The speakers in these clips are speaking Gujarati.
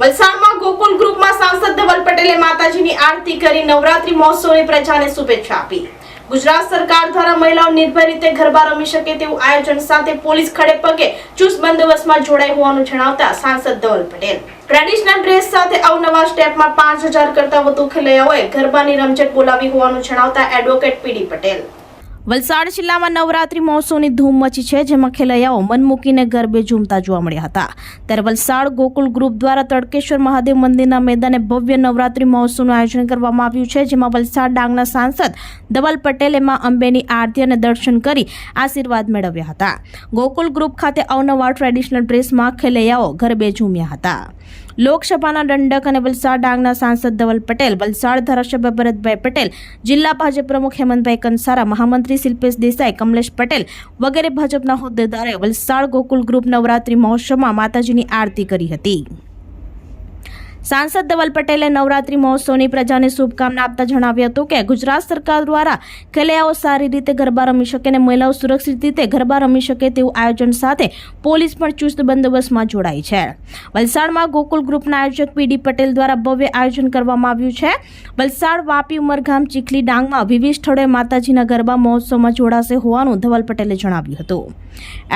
વલસાડમાં ગોકુલ ગ્રુપમાં સાંસદ ધવલ પટેલે માતાજીની આરતી કરી નવરાત્રી મહોત્સવની પ્રજાને શુભેચ્છા આપી. ગુજરાત સરકાર દ્વારા મહિલાઓ નિર્ભય રીતે ગરબા રમી શકે તેવું આયોજન સાથે પોલીસ ખડે પગે ચુસ્ત બંદોબસ્તમાં જોડાઈ હોવાનું જણાવતા સાંસદ ધવલ પટેલ. ટ્રેડિશનલ ડ્રેસ સાથે અવનવા સ્ટેપમાં પાંચ હજાર કરતા વધુ ખેલૈયાઓએ ગરબાની રમઝટ બોલાવી હોવાનું જણાવતા એડવોકેટ પીડી પટેલ. વલસાડ જિલ્લામાં નવરાત્રી મહોત્સવની ધૂમ મચી છે, જેમાં ખેલૈયાઓ મન મૂકીને ગરબે ઝૂમતા જોવા મળ્યા હતા. ત્યારે વલસાડ ગોકુલ ગ્રુપ દ્વારા તડકેશ્વર મહાદેવ મંદિરના મેદાને ભવ્ય નવરાત્રી મહોત્સવનું આયોજન કરવામાં આવ્યું છે, જેમાં વલસાડ ડાંગના સાંસદ ધવલ પટેલે માં અંબેની આરતી અને દર્શન કરી આશીર્વાદ મેળવ્યા હતા. ગોકુલ ગ્રુપ ખાતે અવનવા ટ્રેડિશનલ ડ્રેસમાં ખેલૈયાઓ ગરબે ઝૂમ્યા હતા. લોકસભાના દંડક અને વલસાડ ડાંગના સાંસદ ધવલ પટેલ, વલસાડ ધારાસભ્ય ભરતભાઈ પટેલ, જિલ્લા ભાજપ પ્રમુખ હેમંતભાઈ કંસારા, મહામંત્રી શિલ્પેશ દેસાઈ, કમલેશ પટેલ વગેરે ભાજપના હોદ્દેદારોએ વલસાડ ગોકુલ ગ્રુપ નવરાત્રી મહોત્સવમાં માતાજીની આરતી કરી હતી. સાંસદ ધવલ પટેલે નવરાત્રી મહોત્સવની પ્રજાને શુભકામના આપતા જણાવ્યું હતું કે ગુજરાત સરકાર દ્વારા ખેલૈયાઓ સારી રીતે ગરબા રમી શકે અને મહિલાઓ સુરક્ષિત રીતે ગરબા રમી શકે તેવું આયોજન સાથે પોલીસ પણ ચુસ્ત બંદોબસ્તમાં જોડાઈ છે. વલસાડમાં ગોકુલ ગ્રુપના આયોજક પીડી પટેલ દ્વારા ભવ્ય આયોજન કરવામાં આવ્યું છે. વલસાડ વાપી ઉમરગામ ચીખલી ડાંગમાં વિવિધ સ્થળોએ માતાજીના ગરબા મહોત્સવમાં જોડાશે હોવાનું ધવલ પટેલે જણાવ્યું હતું.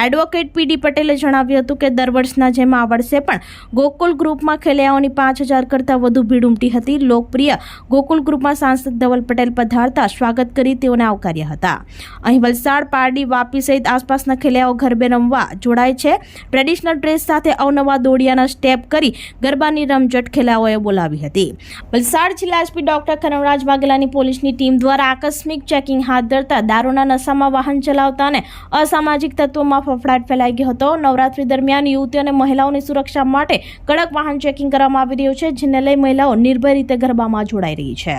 એડવોકેટ પીડી પટેલે જણાવ્યું હતું કે દર વર્ષના જેમ આ વર્ષે પણ ગોકુલ ગ્રુપમાં ખેલૈયાઓની પાંચ હજાર કરતાં વધુ ભીડ ઉમટી હતી. લોકપ્રિય ગોકુલ ગ્રુપમાં સાંસદ ધવલ પટેલ પધારતા સ્વાગત કરી તેઓને આવકાર્યા હતા. અહીં વલસાડ, પારડી, વાપી સહિત આસપાસના ખેલૈયાઓ ગરબે રમવા જોડાય છે. ટ્રેડિશનલ ડ્રેસ સાથે અવનવા દોડિયાના સ્ટેપ કરી ગરબાની રમઝટ ખેલાઓએ બોલાવી હતી. વલસાડ જિલ્લા એસપી ડોક્ટર કનવરાજ વાઘેલાની પોલીસની ટીમ દ્વારા આકસ્મિક ચેકિંગ હાથ ધરતા દારૂના નશામાં વાહન ચલાવતા અને અસામાજિક તત્વોમાં ફફડાટ ફેલાઈ ગયો હતો. નવરાત્રી દરમિયાન યુવતીઓ અને મહિલાઓની સુરક્ષા માટે કડક વાહન ચેકિંગ કરવામાં આવી રહ્યું છે જેને લઈ મહિલાઓ નિર્ભય રીતે ગરબામાં જોડાઈ રહી છે.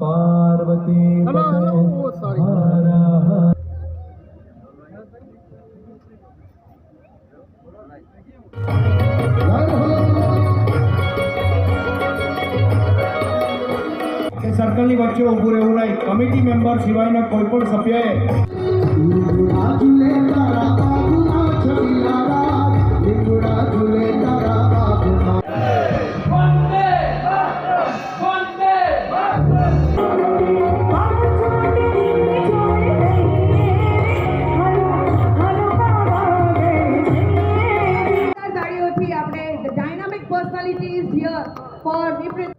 પાર્વતી સર્કલની વચ્ચે ઊભું રહેવું નહીં. કમિટી મેમ્બર સિવાયના કોઈ પણ સભ્યએ personality is here for repre-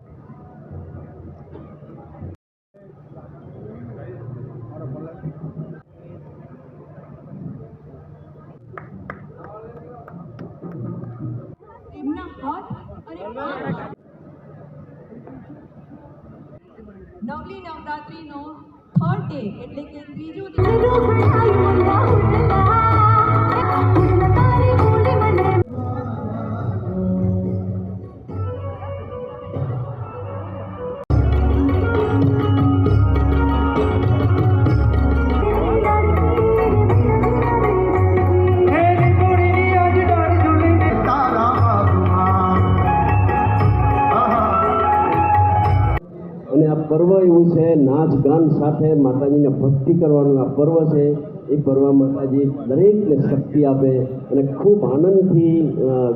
આ પર્વ એવું છે, નાચ ગાન સાથે માતાજીને ભક્તિ કરવાનું આ પર્વ છે. એ પર્વ માતાજી દરેકને શક્તિ આપે અને ખૂબ આનંદથી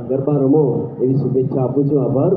ગરબા રમો એવી શુભેચ્છા આપું છું. આભાર.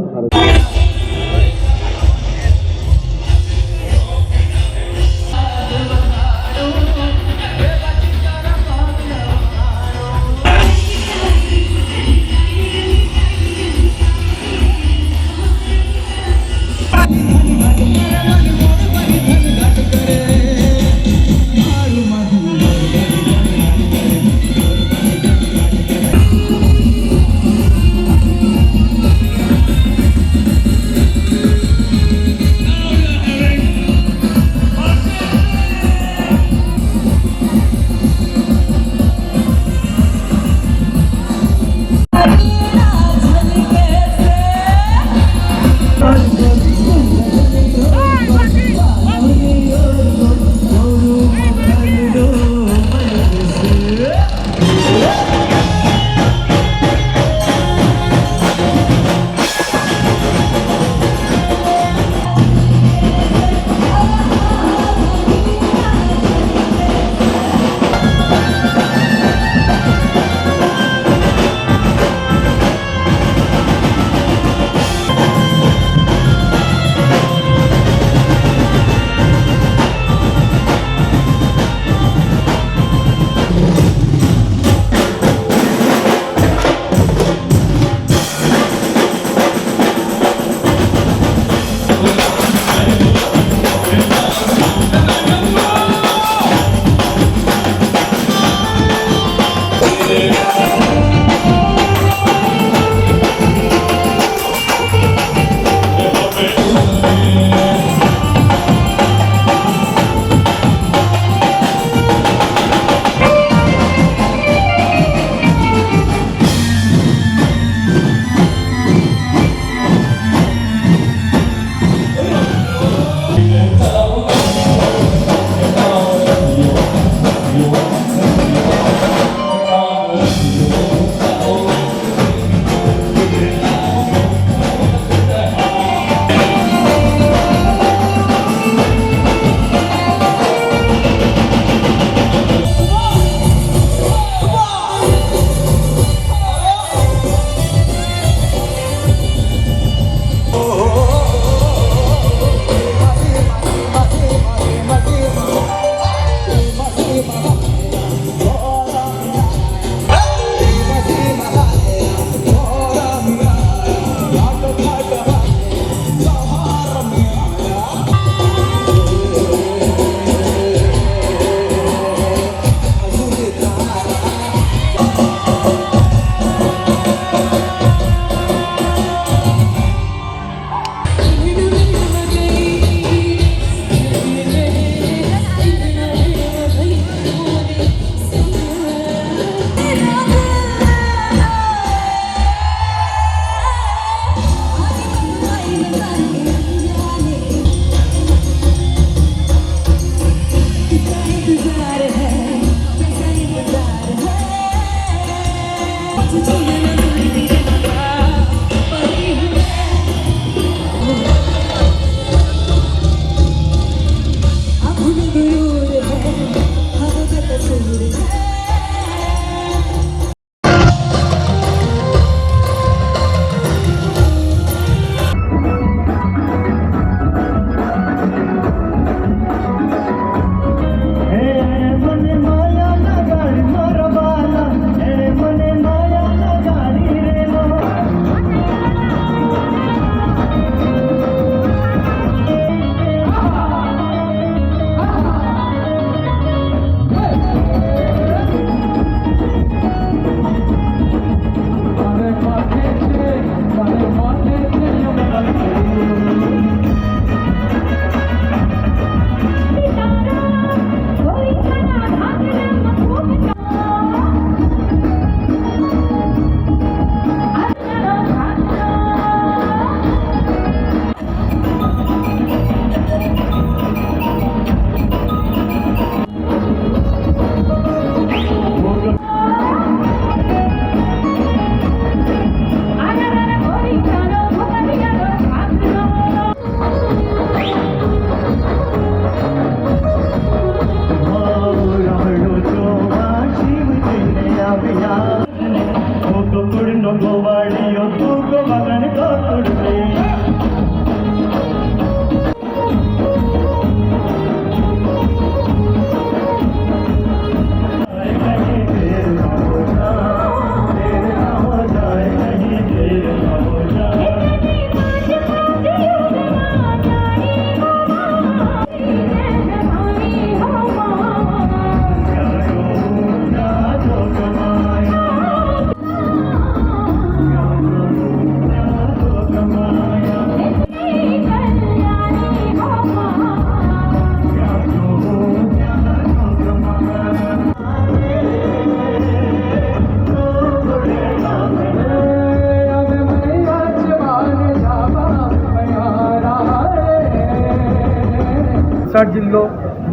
વલસાડ જિલ્લો,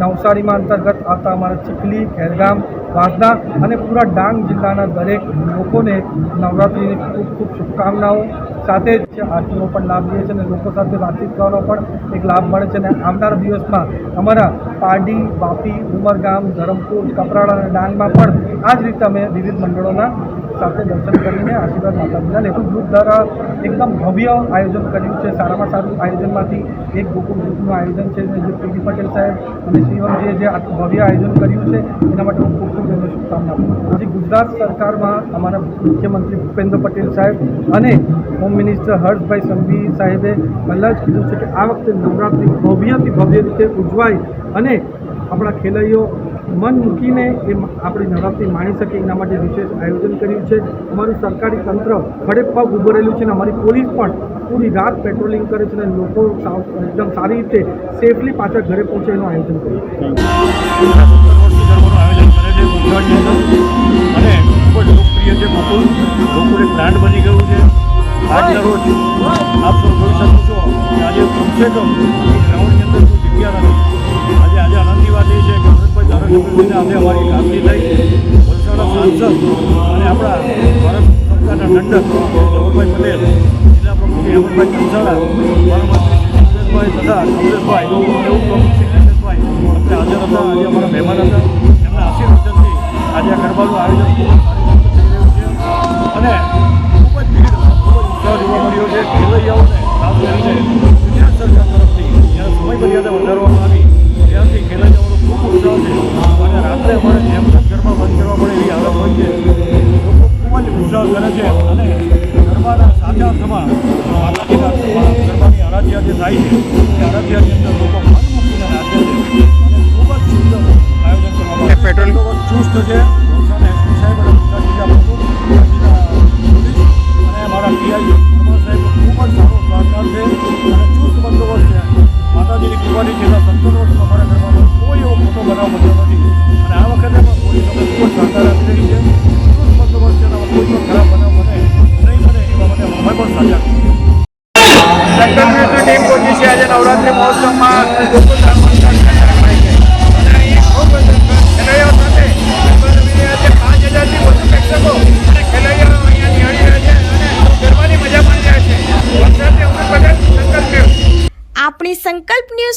નવસારીમાં અંતર્ગત આવતા અમારા ચીખલી, ખેરગામ, વાસદા અને પૂરા ડાંગ જિલ્લાના દરેક લોકોને નવરાત્રિની ખૂબ ખૂબ શુભકામનાઓ. સાથે જ આરતીનો પણ લાભ લઈએ છે અને લોકો સાથે વાતચીત કરવાનો પણ એક લાભ મળે છે અને આવનારા દિવસમાં અમારા પારડી વાપી ઉમરગામ, ધરમપુર, કપરાડા અને ડાંગમાં પણ આ જ રીતે અમે વિવિધ મંડળોના સાથે દર્શન કરીને આશીર્વાદ માતાજીના લેખક ગ્રુપ દ્વારા એકદમ ભવ્ય આયોજન કર્યું છે. સારામાં સારું આયોજનમાંથી એક ગોકુલ ગ્રુપનું આયોજન છે. જે પીડી પટેલ સાહેબ અને શિવમજીએ જે આટલું ભવ્ય આયોજન કર્યું છે, એના માટે હું ખૂબ ખૂબ એમને શુભકામના આપું ગુજરાત સરકારમાં અમારા મુખ્યમંત્રી ભૂપેન્દ્ર પટેલ સાહેબ અને હોમ મિનિસ્ટર હર્ષભાઈ સંઘવી સાહેબે પહેલાં જ કીધું છે કે આ વખતે નવરાત્રિ ભવ્યથી ભવ્ય રીતે ઉજવાય અને આપણા ખેલૈયો મન મૂકીને એ આપણી નવરાત્રી માણી શકે એના માટે વિશેષ આયોજન કર્યું છે. અમારું સરકારી તંત્ર ખડે પગ ઊભું રહેલું છે અને અમારી પોલીસ પણ પૂરી રાત પેટ્રોલિંગ કરે છે અને લોકો એકદમ સારી રીતે સેફલી પાછા ઘરે પહોંચે એનું આયોજન કર્યું અને ખૂબ છે ગોકુળ ગોકુળ એક બ્રાન્ડ બની ગયું છે. આજના રોજ જોઈ શકો છો આજે કમસે કમ ગ્રાઉન્ડની અંદર કોઈ આજે આજે આનંદની વાત એ છે કે ધારાસભ્યને આજે અમારી કામગીરી થઈ વલસાડના સાંસદ અને આપણા ભારત સરકારના દંડક જવહરભાઈ પટેલ જિલ્લા પ્રમુખ હેમંતભાઈ કંસાળા સુરેશભાઈ તથા કમલેશભાઈ કમલેશભાઈ આપણે હાજર હતા આજે અમારા મહેમાન હતા એમના આશીર્વચનથી આજે ગરબાનું આયોજન અને ખૂબ જ સરકાર તરફથી. જ્યાં સમય મર્યાદા વધારવામાં આવી ખૂબ છે અને રાત્રે પણ જેમ તેમ બંધ કરવા પડે એવી હાલત હોય છે લોકો ખૂબ જ ઉત્સાહ કરે છે અને ગરબાના સાચા અર્થમાં આરાધ્યા જે થાય છે એ અંદર લોકો ખૂબ જ સુંદર આયોજન કરવામાં આવે છે પેટ્રોલ ચુસ્ત છે અને મારા પીઆઈ